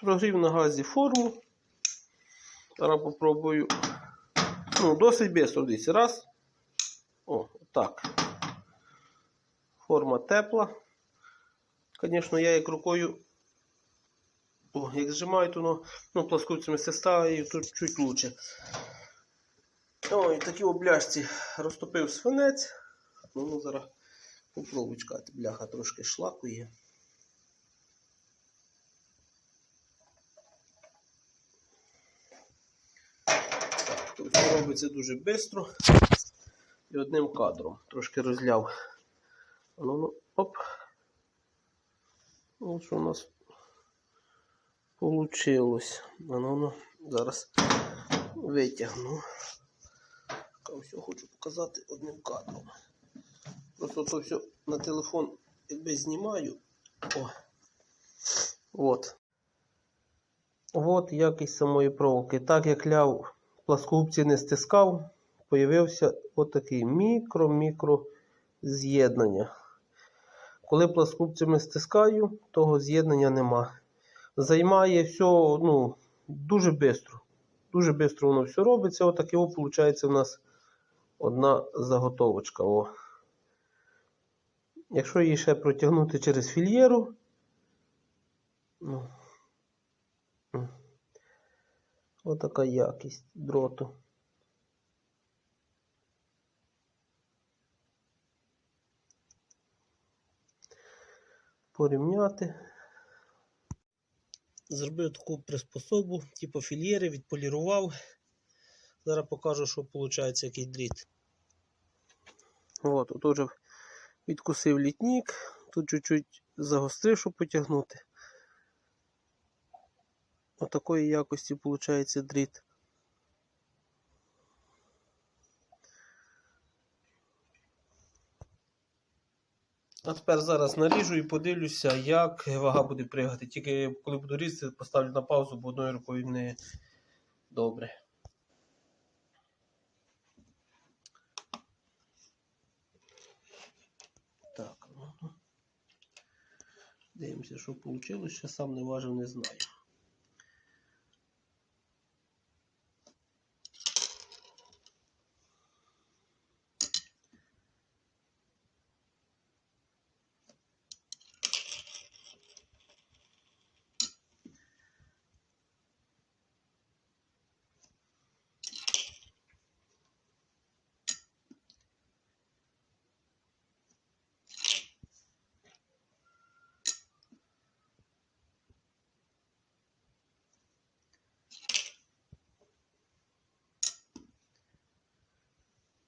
Прогрів на газі форму. Зараз попробую. Ну, досить швидко дивіться. Раз. О, так. Форма тепла. Звісно, я як рукою. О, як зжимаю, то ну, ну пласкуцями ставаю, тут чуть лучше. Ой, такі обляшці розтопив свинець. Ну, ну зараз попробую чекати. Бляха трошки шлакує. Все робиться дуже швидко і одним кадром. Трошки розляв. Ну, ну, оп. Ось що у нас. А Ну, ну, зараз витягну. Все хочу показати одним кадром. Просто то все на телефон якби знімаю. О. От. От якість самої проволоки. Так як ляв пласкогубці не стискав, появився отакий мікро-мікро з'єднання. Коли пласкогубцями стискаю, того з'єднання нема. Займає все ну, дуже швидко. Дуже швидко воно все робиться. Отаке о, виходить у нас одна заготовочка. О. Якщо її ще протягнути через фільєру, ну, отака якість дроту. Порівняти. Зробив таку приспособу, типу фільєри, відполірував. Зараз покажу, що виходить, який дріт. От, тут вже відкусив літнік, тут чуть-чуть загострив, щоб потягнути. Отакої якості виходить дріт. А тепер зараз наріжу і подивлюся, як вага буде пригати. Тільки коли буду різати, поставлю на паузу, бо одною рукою не добре. Так, ну, дивимося, що вийшло. Ще сам не важив, не знаю.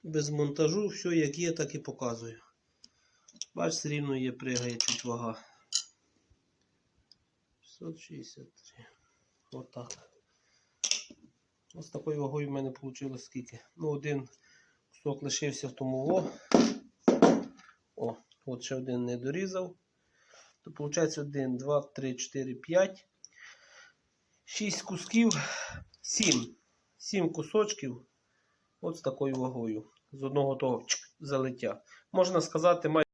Без монтажу все як є, так і показую. Бач, все рівно є, пригає чуть вага. 663. Отак. Ось такою вагою в мене вийшло скільки. Ну, один кусок лишився в тому во. О, от ще один не дорізав. То виходить 1, 2, 3, 4, 5. 6 кусків. 7. 7 кусочків. От з такою вагою. З одного того залиття. Можна сказати,